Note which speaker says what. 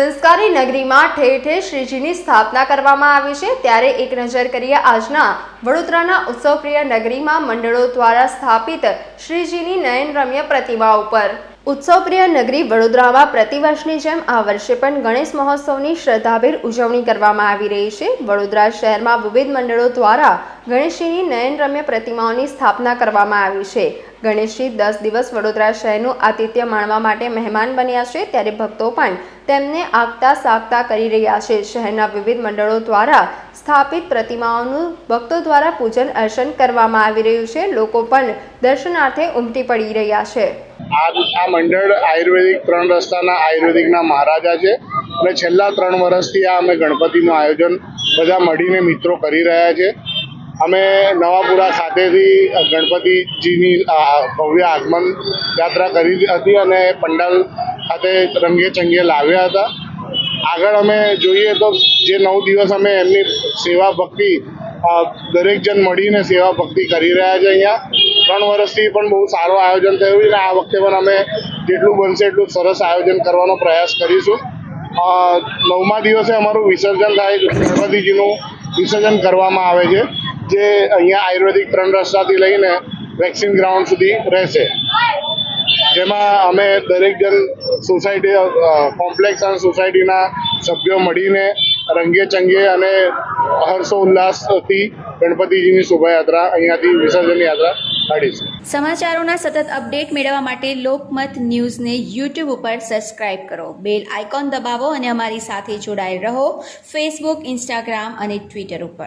Speaker 1: સંસ્કારી નગરીમાં ઠેર ઠેર શ્રીજીની સ્થાપના કરવામાં આવી છે. ત્યારે એક નજર કરીએ આજના વડોદરાના ઉત્સવપ્રિય નગરીમાં મંડળો દ્વારા સ્થાપિત શ્રીજીની નયનરમ્ય પ્રતિમા ઉપર. ઉત્સવપ્રિય નગરી વડોદરામાં પ્રતિવર્ષની જેમ આ વર્ષે પણ ગણેશ મહોત્સવની શ્રદ્ધાભેર ઉજવણી કરવામાં આવી રહી છે. વડોદરા શહેરમાં વિવિધ મંડળો દ્વારા ગણેશજીની નયનરમ્ય પ્રતિમાઓની સ્થાપના કરવામાં આવી છે. ગણેશજી દસ દિવસ વડોદરા શહેરનું આતિથ્ય માણવા માટે મહેમાન બન્યા છે, ત્યારે ભક્તો પણ તેમને આગતા સાગતા કરી રહ્યા છે. શહેરના વિવિધ મંડળો દ્વારા સ્થાપિત પ્રતિમાઓનું ભક્તો દ્વારા પૂજન અર્ચન કરવામાં આવી રહ્યું છે. લોકો પણ દર્શનાર્થે ઉમટી પડી રહ્યા છે.
Speaker 2: આ મંડળ આયુર્વેદિક ત્રણ રસ્તાના આયુર્વેદિકના મહારાજા છે અને છેલ્લા ત્રણ વર્ષથી આ અમે ગણપતિનું આયોજન બધા મળીને મિત્રો કરી રહ્યા છે. અમે નવાપુરા ખાતેથી ગણપતિજીની ભવ્ય આગમન યાત્રા કરી હતી અને પંડાલ ખાતે રંગે ચંગે લાવ્યા હતા. આગળ અમે જોઈએ તો જે નવ દિવસ અમે એમની સેવા ભક્તિ દરેક જણ મળીને સેવા ભક્તિ કરી રહ્યા છે અહીંયા. ત્રણ વર્ષથી પણ બહુ સારું આયોજન થયું છે અને આ વખતે પણ અમે જેટલું બનશે એટલું સરસ આયોજન કરવાનો પ્રયાસ કરીશું. નવમા દિવસે અમારું વિસર્જન થાય ગણપતિજીનું વિસર્જન કરવામાં આવે છે. જે અહીંયા આયુર્વેદિક ત્રણ રસ્તાથી લઈને વેક્સિન ગ્રાઉન્ડ સુધી રહેશે. જેમાં અમે દરેક જણ સોસાયટી કોમ્પ્લેક્સ અને સોસાયટીના સભ્યો મળીને રંગે ચંગે અને હર્ષો ઉલ્લાસથી ગણપતિજીની શોભાયાત્રા, અહીંયાથી વિસર્જન યાત્રા કાઢીશું.
Speaker 3: સમાચારોના સતત અપડેટ મેળવવા માટે લોકમત ન્યૂઝને યુટ્યુબ ઉપર સબસ્ક્રાઇબ કરો. બેલ આઇકોન દબાવો અને અમારી સાથે જોડાયેલ રહો ફેસબુક, ઇન્સ્ટાગ્રામ અને ટ્વિટર ઉપર.